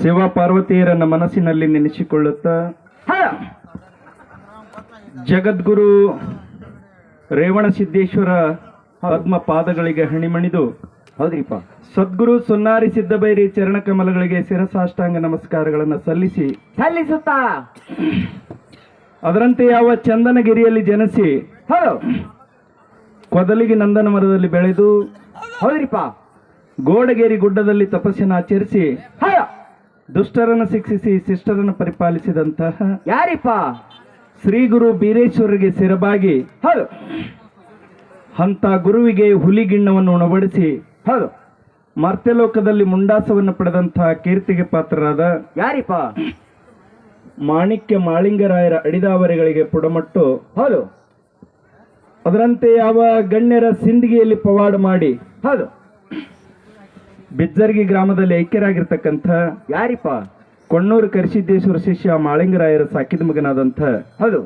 ಶಿವ ಪಾರ್ವತಿಯರನ್ನ ಮನಸ್ಸಿನಲ್ಲಿ ನೆನೆಸಿಕೊಳ್ಳುತ್ತಾ ಜಗದ್ಗುರು ರೇವಣ ಸಿದ್ದೇಶ್ವರ ಪದ್ಮ ಪಾದಗಳಿಗೆ ಹಣಿಮಣಿದು ಹೌದ್ರಿಪ್ಪ. ಸದ್ಗುರು ಸೊನ್ನಾರಿ ಸಿದ್ದಬೈರಿ ಚರಣ ಕಮಲಗಳಿಗೆ ಶಿರಸಾಷ್ಟಾಂಗ ನಮಸ್ಕಾರಗಳನ್ನು ಸಲ್ಲಿಸಿ ಸಲ್ಲಿಸುತ್ತಾ. ಅದರಂತೆ ಯಾವ ಚಂದನಗಿರಿಯಲ್ಲಿ ಜನಿಸಿ ಕೊದಲಿಗೆ ನಂದನ ಮರದಲ್ಲಿ ಬೆಳೆದು ಹೌದ್ರಿಪ್ಪ. ಗೋಡಗೇರಿ ಗುಡ್ಡದಲ್ಲಿ ತಪಸ್ಸನ್ನು ಆಚರಿಸಿ ದುಷ್ಟರನ್ನು ಶಿಕ್ಷಿಸಿ ಶಿಷ್ಟರನ್ನು ಪರಿಪಾಲಿಸಿದಂತಹ ಯಾರಿಪ್ಪ? ಶ್ರೀ ಗುರು ಬೀರೇಶ್ವರರಿಗೆ ಸಿರಬಾಗಿ ಹೌದು. ಅಂತ ಗುರುವಿಗೆ ಹುಲಿಗಿಣ್ಣವನ್ನು ಉಣಬಡಿಸಿ ಹೌದು. ಮರ್ತ್ಯಲೋಕದಲ್ಲಿ ಮುಂಡಾಸವನ್ನು ಪಡೆದಂತಹ ಕೀರ್ತಿಗೆ ಪಾತ್ರರಾದ ಯಾರಿಪ್ಪ? ಮಾಣಿಕ್ಯ ಮಾಳಿಂಗರಾಯರ ಅಡಿದಾವರಿಗಳಿಗೆ ಪುಡಮಟ್ಟು ಹೌದು. ಅದರಂತೆ ಯಾವ ಗಣ್ಯರ ಸಿಂದಿಗೆಯಲ್ಲಿ ಪವಾಡ ಮಾಡಿ ಹೌದು. ಬಿಜ್ಜರ್ಗಿ ಗ್ರಾಮದಲ್ಲಿ ಐಕ್ಯರಾಗಿರ್ತಕ್ಕಂಥ ಯಾರಿಪ್ಪ? ಕೊಣ್ಣೂರು ಕರಿಸಿದ್ದೇಶ್ವರ ಶಿಷ್ಯ ಮಾಳಿಂಗರಾಯರ ಸಾಕಿದ ಮಗನಾದಂಥ ಹೌದು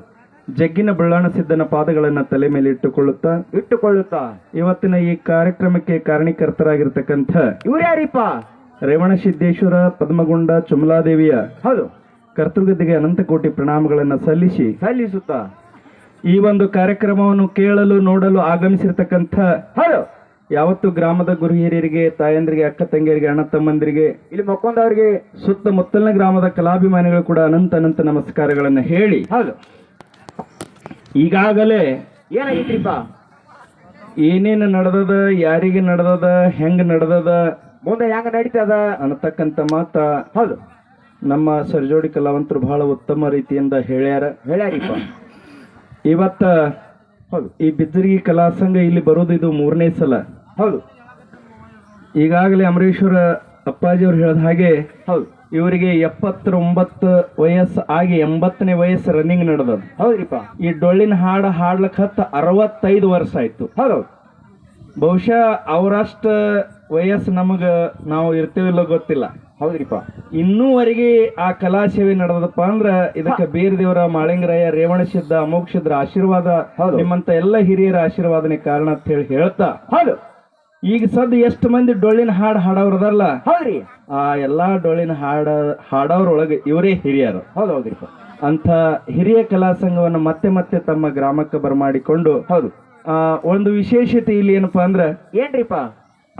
ಜಗ್ಗಿನ ಬಳ್ಳಾಣ ಸಿದ್ದನ ಪಾದಗಳನ್ನ ತಲೆ ಮೇಲೆ ಇಟ್ಟುಕೊಳ್ಳುತ್ತಾ? ಇಟ್ಟುಕೊಳ್ಳುತ್ತಾ? ಇವತ್ತಿನ ಈ ಕಾರ್ಯಕ್ರಮಕ್ಕೆ ಕಾರಣೀಕರ್ತರಾಗಿರ್ತಕ್ಕಂಥ ಇವ್ರು ಯಾರಿಪ್ಪ? ರೇವಣ ಸಿದ್ದೇಶ್ವರ ಪದ್ಮಗುಂಡ ಚುಮಲಾದೇವಿಯ ಹೌದು. ಕರ್ತೃಗದ್ದಿಗೆ ಅನಂತ ಕೋಟಿ ಪ್ರಣಾಮಗಳನ್ನು ಸಲ್ಲಿಸಿ ಸಲ್ಲಿಸುತ್ತಾ? ಈ ಒಂದು ಕಾರ್ಯಕ್ರಮವನ್ನು ಕೇಳಲು ನೋಡಲು ಆಗಮಿಸಿರ್ತಕ್ಕಂಥ ಹೌದು. ಯಾವತ್ತು ಗ್ರಾಮದ ಗುರು ಹಿರಿಯರಿಗೆ ತಾಯಂದ್ರಿಗೆ ಅಕ್ಕ ತಂಗಿಯರಿಗೆ ಅಣ್ಣ ತಮ್ಮಂದಿರಿಗೆ ಇಲ್ಲಿ ಮಕ್ಕೊಂಡವ್ರಿಗೆ ಸುತ್ತಮುತ್ತಲಿನ ಗ್ರಾಮದ ಕಲಾಭಿಮಾನಿಗಳು ಕೂಡ ಅನಂತ ಅನಂತ ನಮಸ್ಕಾರಗಳನ್ನು ಹೇಳಿ. ಹೌದು. ಈಗಾಗಲೇ ಏನಾಗಿತ್ರಿಪ್ಪ? ಏನೇನು ನಡೆದದ ಯಾರಿಗೆ ನಡೆದದ ಹೆಂಗ್ ನಡೆದದ ಮುಂದೆ ಹೆಂಗ ನಡೀತದ? ಅನ್ನತಕ್ಕಂಥ ಮಾತ ಹೌದು. ನಮ್ಮ ಸರ್ಜೋಡಿ ಕಲಾವಂತರು ಬಹಳ ಉತ್ತಮ ರೀತಿಯಿಂದ ಹೇಳ್ಯಾರ. ಹೇಳ್ಯಾರಿಪ್ಪ. ಇವತ್ತ ಹೌದು. ಈ ಬಿದ್ದರ್ಗಿ ಕಲಾ ಸಂಘ ಇಲ್ಲಿ ಬರೋದು ಇದು ಮೂರನೇ ಸಲ. ಹೌದು. ಈಗಾಗಲೇ ಅಮರೇಶ್ವರ ಅಪ್ಪಾಜಿ ಅವರು ಹೇಳಿದ ಹಾಗೆ ಹೌದು. ಇವರಿಗೆ ಎಪ್ಪತ್ತೊಂಬತ್ತು ವಯಸ್ಸು ಆಗಿ ಎಂಬತ್ತನೇ ವಯಸ್ಸು ರನ್ನಿಂಗ್ ನಡೆದದ ಹೌದ್ರಿಪ್ಪ. ಈ ಡೊಳ್ಳಿನ ಹಾಡ ಹಾಡ್ಲಕ್ ಹತ್ತ ಅರವತ್ತೈದು ವರ್ಷ ಆಯ್ತು. ಹೌದು ಬಹುಶಃ ಅವರಷ್ಟ ವಯಸ್ಸು ನಮಗೆ ನಾವು ಇರ್ತೇವಿಲ್ಲೋ ಗೊತ್ತಿಲ್ಲ. ಹೌದ್ರಿಪ್ಪ. ಇನ್ನೂವರೆಗೆ ಆ ಕಲಾ ಸೇವೆ ನಡೆದಪ್ಪ ಅಂದ್ರ ಇದಕ್ಕೆ ಬೇರೆ ದೇವರ ಮಾಳಿಂಗರಾಯ ರೇವಣಸಿದ್ಧ ಅಮೋಕ್ಷದ್ರ ಆಶೀರ್ವಾದ ಹೌದು. ನಿಮ್ಮಂತ ಎಲ್ಲ ಹಿರಿಯರ ಆಶೀರ್ವಾದನೆ ಕಾರಣ ಅಂತ ಹೇಳಿ ಹೇಳ್ತಾ. ಹೌದು. ಈಗ ಸದ್ ಎಷ್ಟು ಮಂದಿ ಡೊಳ್ಳಿನ ಹಾಡು ಹಾಡೋರದಲ್ಲ ಹೌದ್ರಿ. ಆ ಎಲ್ಲಾ ಡೊಳ್ಳಿನ ಹಾಡ ಹಾಡೋರೊಳಗೆ ಇವರೇ ಹಿರಿಯರು. ಹೌದು ಹೌದ್ರಿಪ್ಪ ಅಂತ ಹಿರಿಯ ಕಲಾ ಸಂಘವನ್ನು ಮತ್ತೆ ಮತ್ತೆ ತಮ್ಮ ಗ್ರಾಮಕ್ಕೆ ಬರಮಾಡಿಕೊಂಡು ಹೌದು. ಆ ಒಂದು ವಿಶೇಷತೆ ಇಲ್ಲಿ ಏನಪ್ಪಾ ಅಂದ್ರ ಏನ್ರಿಪ್ಪ?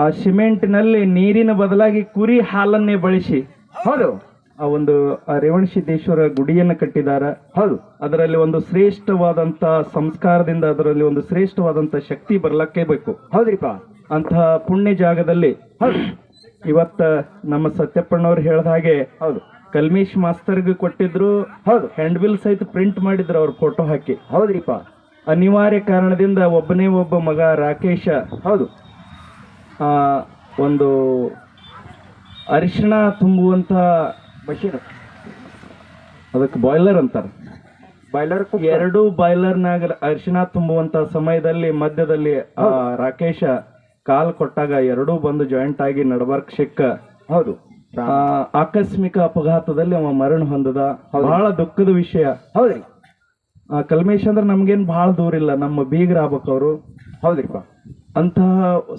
ಆ ಸಿಮೆಂಟ್ನಲ್ಲಿ ನೀರಿನ ಬದಲಾಗಿ ಕುರಿ ಹಾಲನ್ನೇ ಬಳಸಿ ಹೌದು. ಆ ಒಂದು ರೇವಣ ರೇವಣಸಿದ್ದೇಶ್ವರ ಗುಡಿಯನ್ನು ಕಟ್ಟಿದಾರ. ಹೌದು. ಅದರಲ್ಲಿ ಒಂದು ಶ್ರೇಷ್ಠವಾದಂತ ಸಂಸ್ಕಾರದಿಂದ ಅದರಲ್ಲಿ ಒಂದು ಶ್ರೇಷ್ಠವಾದಂತ ಶಕ್ತಿ ಬರ್ಲಕ್ಕೆ ಬೇಕು. ಹೌದ್ರಿಪ್ಪ. ಅಂತಹ ಪುಣ್ಯ ಜಾಗದಲ್ಲಿ ಇವತ್ತ ನಮ್ಮ ಸತ್ಯಪ್ಪಣ್ಣವ್ರು ಹೇಳ್ದ ಹಾಗೆ ಹೌದು. ಕಲ್ಮೇಶ್ ಮಾಸ್ತರ್ಗೆ ಕೊಟ್ಟಿದ್ರು ಹೌದು. ಹ್ಯಾಂಡ್ ಬಿಲ್ ಸಹಿತ ಪ್ರಿಂಟ್ ಮಾಡಿದ್ರು ಅವ್ರ ಫೋಟೋ ಹಾಕಿ. ಹೌದ್ರಿಪ್ಪ. ಅನಿವಾರ್ಯ ಕಾರಣದಿಂದ ಒಬ್ಬನೇ ಒಬ್ಬ ಮಗ ರಾಕೇಶ ಹೌದು. ಆ, ಒಂದು ಅರಿಶಿಣ ತುಂಬುವಂತ ಮಷೀನ್. ಅದಕ್ಕೆ ಬಾಯ್ಲರ್ ಅಂತಾರೆ. ಬಾಯ್ಲರ್ ಎರಡು ಬಾಯ್ಲರ್ನಾಗ ಅರಿಶಿಣ ತುಂಬುವಂತ ಸಮಯದಲ್ಲಿ ಮಧ್ಯದಲ್ಲಿ ಆ ರಾಕೇಶ ಕಾಲ್ ಕೊಟ್ಟಾಗ ಎರಡೂ ಬಂದು ಜಾಯಿಂಟ್ ಆಗಿ ನಡಬರ್ಕ್ ಸಿಕ್ಕ ಹೌದು. ಆಕಸ್ಮಿಕ ಅಪಘಾತದಲ್ಲಿ ಅವ ಮರಣ ಹೊಂದದ. ಬಹಳ ದುಃಖದ ವಿಷಯ. ಹೌದ್ರಿ ಆ, ಕಲ್ಮೇಶ್ ಅಂದ್ರೆ ನಮ್ಗೇನ್ ಬಹಳ ದೂರ ಇಲ್ಲ. ನಮ್ಮ ಬೀಗರ ಅವರು ಹೌದ್ರಿಪ್ಪ ಅಂತಹ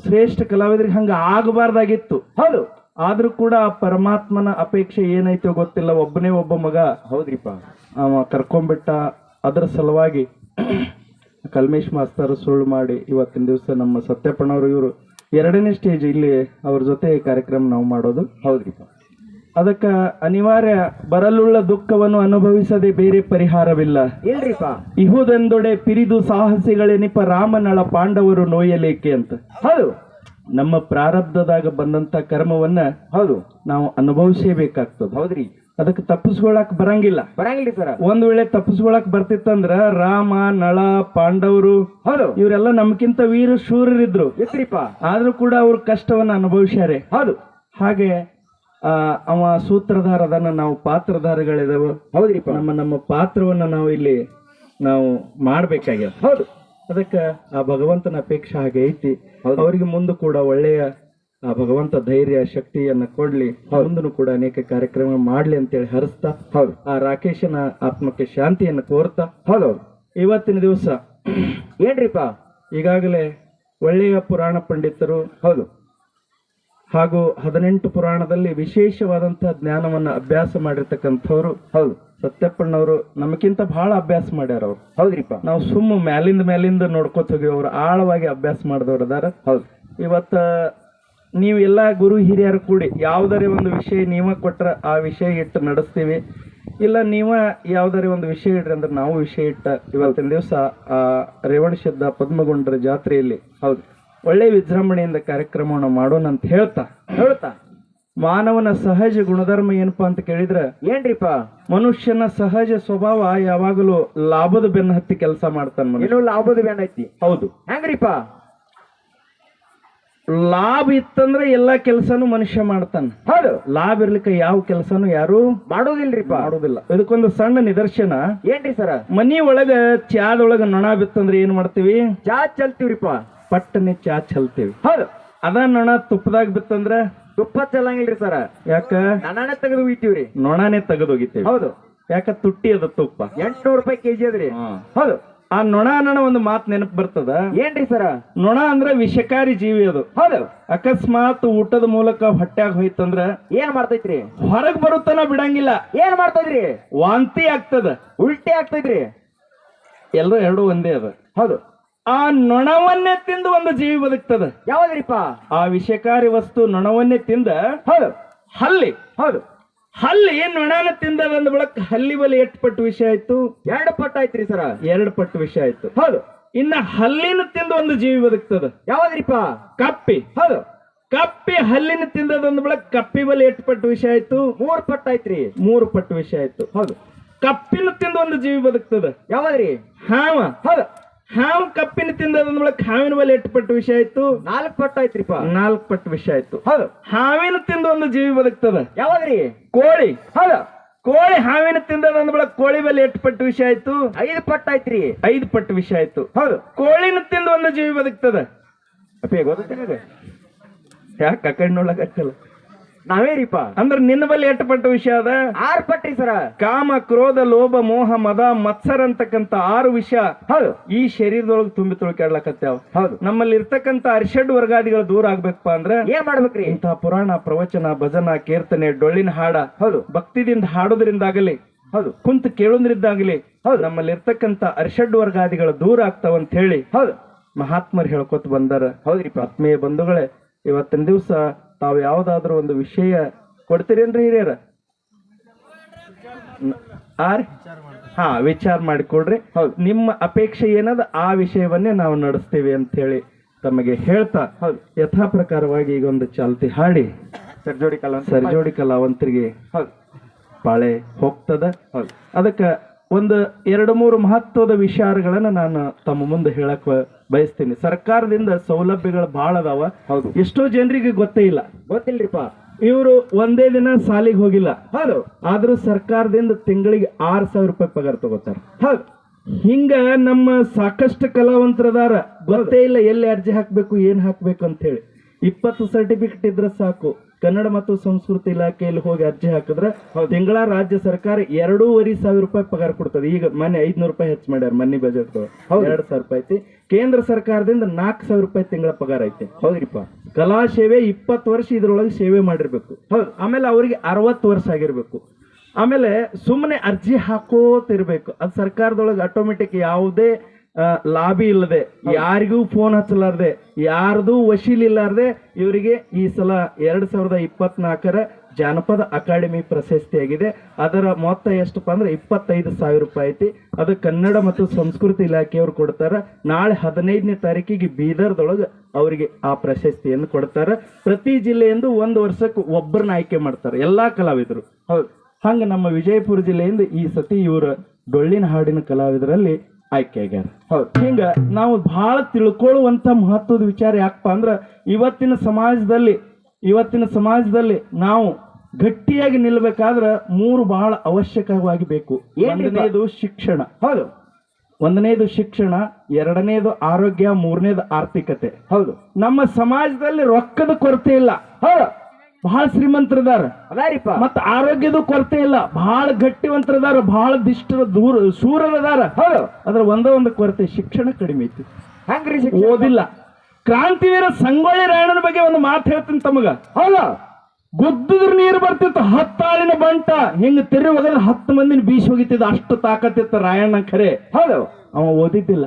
ಶ್ರೇಷ್ಠ ಕಲಾವಿದರಿಗೆ ಹಂಗ ಆಗಬಾರ್ದಾಗಿತ್ತು. ಹೌದು. ಆದ್ರೂ ಕೂಡ ಪರಮಾತ್ಮನ ಅಪೇಕ್ಷೆ ಏನೈತೋ ಗೊತ್ತಿಲ್ಲ. ಒಬ್ಬನೇ ಒಬ್ಬ ಮಗ ಹೌದ್ರಿಪ್ಪ ಅವ ಕರ್ಕೊಂಡ್ಬಿಟ್ಟ. ಅದರ ಸಲುವಾಗಿ ಕಲ್ಮೇಶ್ ಮಾಸ್ತರ್ ಸುಳ್ಳು ಮಾಡಿ ಇವತ್ತಿನ ದಿವಸ ನಮ್ಮ ಸತ್ಯಪ್ಪನವರು ಇವರು ಎರಡನೇ ಸ್ಟೇಜ್ ಇಲ್ಲಿ ಅವ್ರ ಜೊತೆ ಕಾರ್ಯಕ್ರಮ ನಾವು ಮಾಡೋದು. ಹೌದ್ರಿ ಅದಕ್ಕೆ ಅನಿವಾರ್ಯ ಬರಲುಳ್ಳ ದುಃಖವನ್ನು ಅನುಭವಿಸದೆ ಬೇರೆ ಪರಿಹಾರವಿಲ್ಲ. ಇಲ್ರಿಪ್ಪ ಇಹುದೆಂದೊಡೆ ಪಿರಿದು ಸಾಹಸಿಗಳೆನಿಪ ರಾಮನಳ ಪಾಂಡವರು ನೋಯಲೇಕೆ ಅಂತ. ಹೌದು. ನಮ್ಮ ಪ್ರಾರಬ್ಧದಾಗ ಬಂದಂತ ಕರ್ಮವನ್ನ ಹೌದು. ನಾವು ಅನುಭವಿಸಬೇಕಾಗ್ತದೆ. ಹೌದ್ರಿ. ಅದಕ್ಕೆ ತಪ್ಪಿಸ್ಕೊಳಕ್ ಬರಂಗಿಲ್ಲ. ಬರಂಗಿಲ್ಲ ಸರ್. ಒಂದ್ ವೇಳೆ ತಪ್ಪಿಸ್ಕೊಳಕ್ ಬರ್ತಿತ್ತಂದ್ರ ರಾಮ ನಳ ಪಾಂಡವರು ಹೌದು. ಇವರೆಲ್ಲ ನಮ್ಕಿಂತ ವೀರ ಶೂರರಿದ್ರು. ಇತ್ರಿಪ್ಪ ಆದ್ರೂ ಕೂಡ ಅವ್ರ ಕಷ್ಟವನ್ನ ಅನುಭವಿಸ್ಯಾರೆ. ಹೌದು. ಹಾಗೆ ಆ, ಅವ ಸೂತ್ರಧಾರ ಅದನ್ನ ನಾವು ಪಾತ್ರಧಾರಗಳಿದಾವ. ಹೌದ್ರಿಪ್ಪ. ನಮ್ಮ ನಮ್ಮ ಪಾತ್ರವನ್ನ ನಾವು ಇಲ್ಲಿ ನಾವು ಮಾಡ್ಬೇಕಾಗ್ಯದ. ಹೌದು. ಅದಕ್ಕೆ ಆ ಭಗವಂತನ ಅಪೇಕ್ಷೆ ಹಾಗೆ ಐತಿ. ಅವರಿಗೆ ಮುಂದೆ ಕೂಡ ಒಳ್ಳೆಯ ಆ ಭಗವಂತ ಧೈರ್ಯ ಶಕ್ತಿಯನ್ನ ಕೊಡ್ಲಿ. ಮುಂದೂ ಕೂಡ ಅನೇಕ ಕಾರ್ಯಕ್ರಮ ಮಾಡ್ಲಿ ಅಂತೇಳಿ ಹರಿಸ್ತಾ ಹೌದು. ಆ ರಾಕೇಶನ ಆತ್ಮಕ್ಕೆ ಶಾಂತಿಯನ್ನು ಕೋರ್ತಾ. ಹೌದು ಇವತ್ತಿನ ದಿವಸ ಏನ್ರಿಪ್ಪ? ಈಗಾಗಲೇ ಒಳ್ಳೆಯ ಪುರಾಣ ಪಂಡಿತರು ಹೌದು. ಹಾಗೂ ಹದಿನೆಂಟು ಪುರಾಣದಲ್ಲಿ ವಿಶೇಷವಾದಂತಹ ಜ್ಞಾನವನ್ನ ಅಭ್ಯಾಸ ಮಾಡಿರ್ತಕ್ಕಂಥವ್ರು ಹೌದು. ಸತ್ಯಪ್ಪಣ್ಣವರು ನಮಗಿಂತ ಬಹಳ ಅಭ್ಯಾಸ ಮಾಡ್ಯಾರ ಅವ್ರು ಹೌದ್ರಿಪ್ಪ. ನಾವು ಸುಮ್ಮ ಮ್ಯಾಲಿಂದ ಮ್ಯಾಲಿಂದ ನೋಡ್ಕೋತ ಹೋಗಿ ಅವ್ರು ಆಳವಾಗಿ ಅಭ್ಯಾಸ ಮಾಡಿದವ್ರು ಅದಾರ. ಹೌದು. ಇವತ್ತ ನೀವು ಎಲ್ಲ ಗುರು ಹಿರಿಯರು ಕೂಡಿ ಯಾವುದರೇ ಒಂದು ವಿಷಯ ನೀವ ಕೊಟ್ಟರೆ ಆ ವಿಷಯ ಇಟ್ಟು ನಡೆಸ್ತೀವಿ. ಇಲ್ಲ ನೀವ ಯಾವುದರೇ ಒಂದು ವಿಷಯ ಇಡ್ರಿ ಅಂದ್ರೆ ನಾವು ವಿಷಯ ಇಟ್ಟ ಇವತ್ತಿನ ದಿವಸ ಆ ರೇವಣಸಿದ್ಧ ಪದ್ಮಗೊಂಡ್ರ ಜಾತ್ರೆಯಲ್ಲಿ ಹೌದು. ಒಳ್ಳೆ ವಿಜೃಂಭಣೆಯಿಂದ ಕಾರ್ಯಕ್ರಮವನ್ನು ಮಾಡೋಣ ಅಂತ ಹೇಳ್ತಾ ಹೇಳ್ತಾ. ಮಾನವನ ಸಹಜ ಗುಣಧರ್ಮ ಏನಪ್ಪಾ ಅಂತ ಕೇಳಿದ್ರೆ ಏನ್ರಿಪ್ಪ? ಮನುಷ್ಯನ ಸಹಜ ಸ್ವಭಾವ ಯಾವಾಗಲೂ ಲಾಭದ ಬೆನ್ನ ಹತ್ತಿ ಕೆಲಸ ಮಾಡ್ತಾನೆ ಲಾಭದ ಬೆನ್ನ ಹತ್ತಿ ಹೌದು. ಹೆಂಗ್ರಿಪ್ಪ? ಲಾಭ ಇತ್ತಂದ್ರೆ ಎಲ್ಲಾ ಕೆಲಸನು ಮನುಷ್ಯ ಮಾಡ್ತಾನೆ. ಹೌದು. ಲಾಭ ಇರ್ಲಿಕ್ಕೆ ಯಾವ ಕೆಲಸನು ಯಾರು ಮಾಡೋದಿಲ್ರಿಪ್ಪ? ಮಾಡೋದಿಲ್ಲ. ಇದಕ್ಕೊಂದು ಸಣ್ಣ ನಿದರ್ಶನ. ಏನ್ರಿ ಸರ? ಮನಿ ಒಳಗ ಚಾದೊಳಗ ನೊಣ ಬಿತ್ತಂದ್ರೆ ಏನ್ ಮಾಡ್ತೀವಿ? ಚಾ ಚಲ್ತೀವ್ರಿಪ್ಪ. ಪಟ್ಟನೆ ಚಾ ಚಲ್ತೀವಿ. ಹೌದು. ಅದ ನೊಣ ತುಪ್ಪದಾಗ ಬಿತ್ತಂದ್ರ? ತುಪ್ಪ ಚಲ್ಲಂಗಿಲ್ರಿ ಸರ. ಯಾಕ? ತೆಗೆದು ಒಯ್ತೀವ್ರಿ ನೊಣನೆ ತೆಗೆದು ತೆಗೆದೋಗಿತೀವಿ ಹೌದು. ಯಾಕ? ತುಟ್ಟಿ ಅದ ತುಪ್ಪ. ಎಂಟ್ನೂರು ರೂಪಾಯಿ ಕೆಜಿ ಅದ್ರಿ. ಹೌದು. ಆ ನೊಣ ಅನ್ನೋ ಒಂದು ಮಾತು ನೆನಪು ಬರ್ತದ? ಏನ್ರಿ ಸರ? ನೊಣ ಅಂದ್ರೆ ವಿಷಕಾರಿ ಜೀವಿ ಅದು. ಹೌದು. ಅಕಸ್ಮಾತ್ ಊಟದ ಮೂಲಕ ಹೊಟ್ಯಾಗ ಹೋಯ್ತಂದ್ರ ಏನ್ ಮಾಡ್ತೈತ್ರಿ? ಹೊರಗ್ ಬರುತ್ತನ ಬಿಡಂಗಿಲ್ಲ. ಏನ್ ಮಾಡ್ತೈತ್ರಿ ವಾಂತಿ ಆಗ್ತದ. ಉಲ್ಟಿ ಆಗ್ತೈತ್ರಿ. ಎಲ್ಲರೂ ಎರಡು ಒಂದೇ ಅದ. ಹೌದು. ಆ ನೊಣವನ್ನೇ ತಿಂದು ಒಂದು ಜೀವಿ ಬದುಕ್ತದ. ಯಾವ್ದ್ರಿಪ್ಪ? ಆ ವಿಷಕಾರಿ ವಸ್ತು ನೊಣವನ್ನೇ ತಿಂದ ಹೌದು. ಹಲ್ಲಿ. ಹೌದು. ಹಲ್ಲಿ ನೊಣನ ತಿಂದದ ಅಂದ ಬಳಕ ಹಲ್ಲಿ ಬಲಿ ಎಷ್ಟು ಪಟ್ಟು ವಿಷಯ ಆಯ್ತು? ಎರಡು ಪಟ್ಟು ಆಯ್ತ್ರಿ ಸರ. ಎರಡು ಪಟ್ಟು ವಿಷಯ ಆಯ್ತು. ಹೌದು. ಇನ್ನ ಹಲ್ಲಿನ ತಿಂದು ಒಂದು ಜೀವಿ ಬದುಕ್ತದ. ಯಾವ್ದ್ರಿಪ್ಪ ಕಪ್ಪಿ. ಹೌದು. ಕಪ್ಪಿ ಹಲ್ಲಿನ ತಿಂದದ ಅಂದ ಬಳಕ ಕಪ್ಪಿ ಬಲಿ ಎಷ್ಟು ಪಟ್ಟು ವಿಷಯ ಆಯ್ತು? ಮೂರು ಪಟ್ಟು ಆಯ್ತ್ರಿ. ಮೂರು ಪಟ್ಟು ವಿಷಯ ಆಯ್ತು. ಹೌದು. ಕಪ್ಪಿನ ತಿಂದು ಒಂದು ಜೀವಿ ಬದುಕ್ತದ. ಯಾವ್ದ್ರಿ ಹಾವ. ಹೌದು. ಹಾವು ಕಪ್ಪಿನ ತಿಂದದ ಬಳಕ ಹಾವಿನ ಮೇಲೆ ಎಷ್ಟು ಪಟ್ಟು ವಿಷಯ ಆಯ್ತು. ನಾಲ್ಕು ಪಟ್ಟು ಐತ್ರಿಪ್ಪ ನಾಲ್ಕು ಪಟ್ಟು ವಿಷಯ ಆಯ್ತು. ಹೌದು. ಹಾವಿನ ತಿಂದ ಒಂದು ಜೀವಿ ಬದುಕ್ತದ. ಯಾವಾಗ್ರಿ ಕೋಳಿ. ಹೌದು. ಕೋಳಿ ಹಾವಿನ ತಿಂದದ ಬಳಕ ಕೋಳಿ ಮೇಲೆ ಎಷ್ಟು ಪಟ್ಟು ವಿಷಯ ಆಯ್ತು. ಐದು ಪಟ್ಟು ಆಯ್ತ್ರಿ. ಐದು ಪಟ್ಟು ವಿಷಯ ಆಯ್ತು. ಹೌದು. ಕೋಳಿನ ತಿಂದ ಒಂದು ಜೀವಿ ಬದುಕ್ತದ. ಅಪ್ಪ ಗೊತ್ತೇನಿದೆ ಯಾಕೆ ಆ ಕಡೆ ನಾವೇರಿಪ್ಪ ಅಂದ್ರೆ ನಿನ್ನ ಬಲ್ಲಿ ಎಷ್ಟು ಪಟ್ಟ ವಿಷಯ ಅದ? ಆರ್ ಪಟ್ಟಿ ಸರ. ಕಾಮ ಕ್ರೋಧ ಲೋಭ ಮೋಹ ಮದ ಮತ್ಸರ ಅಂತಕ್ಕಂತ ಆರು ವಿಷಯ ಹೌದು. ಈ ಶರೀರದೊಳಗೆ ತುಂಬಿ ತುಳ್ಕಾಡ್ಲಕತ್ಯಾವ ಹೌದು. ನಮ್ಮಲ್ಲಿ ಇರ್ತಕ್ಕಂತ ಅರ್ಷಡ್ ವರ್ಗಾದಿಗಳು ದೂರ ಆಗ್ಬೇಕಪ್ಪ ಅಂದ್ರೆ ಏನ್ ಮಾಡ್ಬೇಕ್ರಿ? ಇಂತಹ ಪುರಾಣ ಪ್ರವಚನ ಭಜನ ಕೀರ್ತನೆ ಡೊಳ್ಳಿನ ಹಾಡ ಹೌದು. ಭಕ್ತಿದಿಂದ ಹಾಡೋದ್ರಿಂದಾಗಲಿ ಹೌದು. ಕುಂತು ಕೇಳೋದ್ರಿಂದಾಗಲಿ ಹೌದು. ನಮ್ಮಲ್ಲಿ ಇರ್ತಕ್ಕಂತ ಅರ್ಷಡ್ ವರ್ಗಾದಿಗಳು ದೂರ ಆಗ್ತಾವ ಅಂತ ಹೇಳಿ ಹೌದು. ಮಹಾತ್ಮರು ಹೇಳ್ಕೊತ ಬಂದಾರ. ಹೌದ್ರಿ ಆತ್ಮೀಯ ಬಂಧುಗಳೇ ಇವತ್ತಿನ ದಿವಸ ತಾವು ಯಾವ್ದಾದ್ರು ಒಂದು ವಿಷಯ ಕೊಡ್ತೀರೇನ್ರಿ ಹಿರಿಯರ? ವಿಚಾರ ಆರ್ ಹಾ ವಿಚಾರ ಮಾಡಿಕೊಡ್ರಿ. ಹೌದು. ನಿಮ್ಮ ಅಪೇಕ್ಷೆ ಏನದ? ಆ ವಿಷಯವನ್ನೇ ನಾವು ನಡೆಸ್ತೀವಿ ಅಂತ ಹೇಳಿ ತಮಗೆ ಹೇಳ್ತಾ ಹೌದು ಯಥಾ ಪ್ರಕಾರವಾಗಿ ಈಗ ಒಂದು ಚಾಲ್ತಿ ಹಾಡಿ. ಸರ್ಜೋಡಿ ಕಲಾ ಕಾಲ ಸರ್ಜೋಡಿ ಕಲಾವಂತರಿಗೆ ಹೌದು ಪಾಳೆ ಹೋಗ್ತದ ಹೌದು. ಅದಕ್ಕೆ ಒಂದು ಎರಡು ಮೂರು ಮಹತ್ವದ ವಿಚಾರಗಳನ್ನು ನಾನು ತಮ್ಮ ಮುಂದೆ ಹೇಳಕ್ ಬಯಸ್ತೀನಿ. ಸರ್ಕಾರದಿಂದ ಸೌಲಭ್ಯಗಳು ಬಹಳ ಅದಾವ. ಹೌದು. ಎಷ್ಟೋ ಜನರಿಗೆ ಗೊತ್ತೇ ಇಲ್ಲ. ಗೊತ್ತಿಲ್ರಿಪ್ಪ. ಇವರು ಒಂದೇ ದಿನ ಸಾಲಿಗೆ ಹೋಗಿಲ್ಲ. ಹೌದು. ಆದ್ರೂ ಸರ್ಕಾರದಿಂದ ತಿಂಗಳಿಗೆ ಆರ್ ಸಾವಿರ ರೂಪಾಯಿ ಪಗಾರ ತಗೋತಾರೆ. ಹೌದು. ಹಿಂಗ ನಮ್ಮ ಸಾಕಷ್ಟು ಕಲಾವಂತರದಾರ ಗೊತ್ತೇ ಇಲ್ಲ ಎಲ್ಲಿ ಅರ್ಜಿ ಹಾಕ್ಬೇಕು ಏನ್ ಹಾಕ್ಬೇಕು ಅಂತ ಹೇಳಿ ಇಪ್ಪತ್ತು ಸರ್ಟಿಫಿಕೇಟ್ ಇದ್ರೆ ಸಾಕು. ಕನ್ನಡ ಮತ್ತು ಸಂಸ್ಕೃತಿ ಇಲಾಖೆಯಲ್ಲಿ ಹೋಗಿ ಅರ್ಜಿ ಹಾಕಿದ್ರೆ ತಿಂಗಳ ರಾಜ್ಯ ಸರ್ಕಾರ ಎರಡೂವರೆ ಸಾವಿರ ರೂಪಾಯಿ ಪಗಾರ ಕೊಡ್ತದೆ. ಈಗ ಮನೆ ಐದ್ನೂರು ರೂಪಾಯಿ ಹೆಚ್ಚು ಮಾಡ್ಯಾರ ಮನಿ ಬಜೆಟ್ ಎರಡು ಸಾವಿರ ರೂಪಾಯಿ ಐತಿ. ಕೇಂದ್ರ ಸರ್ಕಾರದಿಂದ ನಾಲ್ಕು ಸಾವಿರ ರೂಪಾಯಿ ತಿಂಗಳ ಪಗಾರ ಐತಿ. ಹೌದ್ರಿಪ್ಪ. ಕಲಾ ಸೇವೆ ಇಪ್ಪತ್ತು ವರ್ಷ ಇದ್ರೊಳಗೆ ಸೇವೆ ಮಾಡಿರ್ಬೇಕು. ಹೌದು. ಆಮೇಲೆ ಅವರಿಗೆ ಅರವತ್ತು ವರ್ಷ ಆಗಿರ್ಬೇಕು. ಆಮೇಲೆ ಸುಮ್ಮನೆ ಅರ್ಜಿ ಹಾಕೋತಿರ್ಬೇಕು. ಅದು ಸರ್ಕಾರದೊಳಗೆ ಆಟೋಮೆಟಿಕ್ ಯಾವುದೇ ಲಾಭಿ ಇಲ್ಲದೆ ಯಾರಿಗೂ ಫೋನ್ ಹಚ್ಚಲಾರ್ದೆ ಯಾರ್ದು ವಶೀಲ್ ಇಲ್ಲಾರ್ದೆ ಇವರಿಗೆ ಈ ಸಲ ಎರಡ್ ಸಾವಿರದ ಇಪ್ಪತ್ನಾಲ್ಕರ ಜಾನಪದ ಅಕಾಡೆಮಿ ಪ್ರಶಸ್ತಿ ಆಗಿದೆ ಅದರ ಮೊತ್ತ ಎಷ್ಟಪ್ಪ ಅಂದ್ರೆ ಇಪ್ಪತ್ತೈದು ಸಾವಿರ ರೂಪಾಯಿ ಐತಿ. ಅದು ಕನ್ನಡ ಮತ್ತು ಸಂಸ್ಕೃತಿ ಇಲಾಖೆಯವರು ಕೊಡ್ತಾರ. ನಾಳೆ ಹದಿನೈದನೇ ತಾರೀಕಿಗೆ ಬೀದರ್ದೊಳಗೆ ಅವರಿಗೆ ಆ ಪ್ರಶಸ್ತಿಯನ್ನು ಕೊಡ್ತಾರ. ಪ್ರತಿ ಜಿಲ್ಲೆಯಿಂದ ಒಂದು ವರ್ಷಕ್ಕೆ ಒಬ್ಬರನ್ನ ಆಯ್ಕೆ ಮಾಡ್ತಾರೆ ಎಲ್ಲಾ ಕಲಾವಿದರು. ಹೌದು. ಹಂಗ ನಮ್ಮ ವಿಜಯಪುರ ಜಿಲ್ಲೆಯಿಂದ ಈ ಸತಿ ಇವರ ಡೊಳ್ಳಿನ ಹಾಡಿನ ಕಲಾವಿದರಲ್ಲಿ ಆಯ್ಕೆ ಆಗ್ಯಾರ ಹೌದು ಹಿಂಗ ನಾವು ಬಹಳ ತಿಳ್ಕೊಳ್ಳುವಂತ ಮಹತ್ವದ ವಿಚಾರ ಯಾಕಪ್ಪ ಅಂದ್ರೆ ಇವತ್ತಿನ ಸಮಾಜದಲ್ಲಿ ಇವತ್ತಿನ ಸಮಾಜದಲ್ಲಿ ನಾವು ಗಟ್ಟಿಯಾಗಿ ನಿಲ್ಬೇಕಾದ್ರ ಮೂರು ಬಹಳ ಅವಶ್ಯಕವಾಗಿ ಬೇಕು. ಎರಡನೇದು ಒಂದನೇದು ಶಿಕ್ಷಣ. ಹೌದು. ಒಂದನೇದು ಶಿಕ್ಷಣ ಎರಡನೇದು ಆರೋಗ್ಯ ಮೂರನೇದು ಆರ್ಥಿಕತೆ. ಹೌದು. ನಮ್ಮ ಸಮಾಜದಲ್ಲಿ ರೊಕ್ಕದ ಕೊರತೆ ಇಲ್ಲ. ಹೌದು. ಬಹಳ ಶ್ರೀಮಂತರದಾರ ಅದಾರಿಪ್ಪ. ಮತ್ತ ಆರೋಗ್ಯದ ಕೊರತೆ ಇಲ್ಲ. ಬಹಳ ಗಟ್ಟಿವಂತರದಾರ ಬಹಳ ದಿಷ್ಟರ ದೂರ ಸೂರರದಾರ ಹೌದು. ಅದ್ರ ಒಂದೇ ಒಂದು ಕೊರತೆ ಶಿಕ್ಷಣ ಕಡಿಮೆ ಐತಿ. ಹಂಗ್ರಿ ಶಿಕ್ಷಣ? ಓದಿಲ್ಲ. ಕ್ರಾಂತಿವೀರ ಸಂಗೊಳ್ಳಿ ರಾಯಣ್ಣನ ಬಗ್ಗೆ ಒಂದು ಮಾತು ಹೇಳ್ತೀನಿ ತಮಗ. ಹೌದ. ಗುದ್ದಿದ್ರ ನೀರು ಬರ್ತಿತ್ತು ಹತ್ತಾಳಿನ ಬಂಟ. ಹಿಂಗ ತೆರೆ ಹೋದ್ರೆ ಹತ್ತು ಮಂದಿನ ಬೀಸಿ ಹೋಗಿತ್ತಿದ್ದ. ಅಷ್ಟು ತಾಕತ್ತಿತ್ತು ರಾಯಣ್ಣ ಖರೆ ಹೌದು. ಅವ ಓದಿದ್ದಿಲ್ಲ.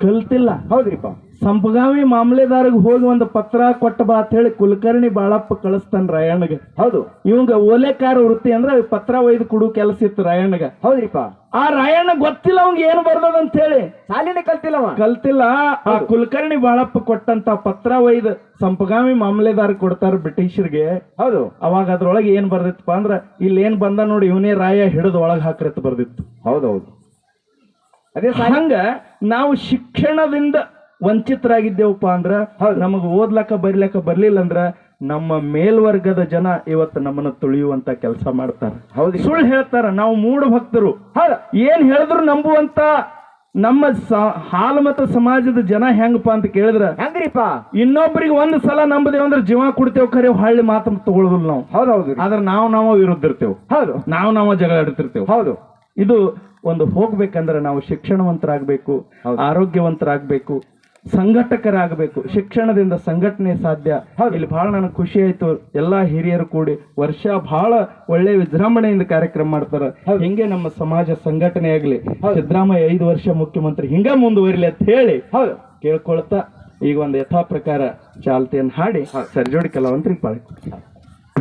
ಕಲ್ತಿಲ್ಲ. ಹೌದ್ರಿಪ್ಪ. ಸಂಪಗಾಮಿ ಮಾಮಲೆದಾರಿಗೆ ಹೋಗಿ ಒಂದು ಪತ್ರ ಕೊಟ್ಟ ಬಾ ಅಂತ ಹೇಳಿ ಕುಲಕರ್ಣಿ ಬಾಳಪ್ಪ ಕಳಿಸ್ತಾನ ರಾಯಣ್ಣಗೆ. ಹೌದು. ಇವಂಗ ಓಲೆಕಾರ ವೃತ್ತಿ ಅಂದ್ರೆ ಪತ್ರ ಒಯ್ದು ಕೊಡು ಕೆಲಸ ಇತ್ತು ರಾಯಣ್ಣಗ. ಹೌದ್ರಿಪ್ಪ. ಆ ರಾಯಣ್ಣ ಗೊತ್ತಿಲ್ಲ ಅವಂಗ ಏನು ಬರ್ದದ ಅಂತ ಹೇಳಿ. ಶಾಲಿನ ಕಲ್ತಿಲ್ಲ ಕಲ್ತಿಲ್ಲ. ಆ ಕುಲಕರ್ಣಿ ಬಾಳಪ್ಪ ಕೊಟ್ಟಂತ ಪತ್ರ ಒಯ್ದು ಸಂಪಗಾಮಿ ಮಾಮಲೆದಾರ ಕೊಡ್ತಾರ ಬ್ರಿಟಿಷರ್ಗೆ. ಹೌದು. ಅವಾಗ ಅದ್ರೊಳಗೆ ಏನ್ ಬರ್ದಿತ್ತಪ್ಪ ಅಂದ್ರ ಇಲ್ಲಿ ಏನ್ ಬಂದ ನೋಡಿ ಇವನೇ ರಾಯ ಹಿಡಿದು ಒಳಗ್ ಹಾಕ್ರತ್ ಬರ್ದಿತ್ತು. ಹೌದೌದು. ಅದೇ ಹಂಗ ನಾವು ಶಿಕ್ಷಣದಿಂದ ವಂಚಿತರಾಗಿದ್ದೇವಪ್ಪ ಅಂದ್ರೆ ಹೌದು. ಓದ್ಲಾಕ ಓದ್ಲಕ್ಕ ಬರಿಲಕ್ಕ ಬರ್ಲಿಲ್ಲ ಅಂದ್ರೆ ನಮ್ಮ ಮೇಲ್ವರ್ಗದ ಜನ ಇವತ್ತು ನಮ್ಮನ್ನ ತುಳಿಯುವಂತ ಕೆಲಸ ಮಾಡ್ತಾರೆ. ಹೌದು. ಸುಳ್ಳು ಹೇಳ್ತಾರ ನಾವು ಮೂಢ ಭಕ್ತರು. ಹೌದು. ಏನ್ ಹೇಳಿದ್ರು ನಂಬುವಂತ ನಮ್ಮ ಸ- ಮತ್ತು ಸಮಾಜದ ಜನ ಹೆಂಗಪ್ಪ ಅಂತ ಕೇಳಿದ್ರ ಹೆಂಗ್ರಿಪ್ಪ? ಇನ್ನೊಬ್ಬರಿಗೆ ಒಂದ್ ಸಲ ನಂಬದೇವ್ ಅಂದ್ರೆ ಜೀವ ಕೊಡ್ತೇವ್ ಖರೆ ಹಳ್ಳಿ ಮಾತು ತಗೊಳ್ಳೋದಿಲ್ಲ ನಾವು. ಹೌದೌದು ಆದ್ರೆ ನಾವು ನಾವು ವಿರುದ್ಧ ಇರ್ತೇವೆ ಹೌದು. ನಾವು ನಾವು ಜಗಳ ಆಡ್ತಿರ್ತೇವೆ. ಹೌದು. ಇದು ಒಂದು ಹೋಗ್ಬೇಕಂದ್ರೆ ನಾವು ಶಿಕ್ಷಣವಂತರಾಗಬೇಕು ಆರೋಗ್ಯವಂತರಾಗಬೇಕು ಸಂಘಟಕರಾಗಬೇಕು. ಶಿಕ್ಷಣದಿಂದ ಸಂಘಟನೆ ಸಾಧ್ಯ. ಇಲ್ಲಿ ಬಹಳ ನನಗೆ ಖುಷಿ ಆಯ್ತು. ಎಲ್ಲಾ ಹಿರಿಯರು ಕೂಡಿ ವರ್ಷ ಬಹಳ ಒಳ್ಳೆ ವಿಜೃಂಭಣೆಯಿಂದ ಕಾರ್ಯಕ್ರಮ ಮಾಡ್ತಾರ. ಹಿಂಗೆ ನಮ್ಮ ಸಮಾಜ ಸಂಘಟನೆ ಆಗ್ಲಿ. ಸಿದ್ದರಾಮಯ್ಯ ಐದು ವರ್ಷ ಮುಖ್ಯಮಂತ್ರಿ ಹಿಂಗ ಮುಂದುವರಿಲಿ ಅಂತ ಹೇಳಿ ಕೇಳ್ಕೊಳ್ತಾ ಈಗ ಒಂದು ಯಥಾ ಪ್ರಕಾರ ಚಾಲ್ತಿಯನ್ನು ಹಾಡಿ ಸರ್ಜೋಡಿ ಕಲಾವಂತರಿಗೆ ಪಾಳಿ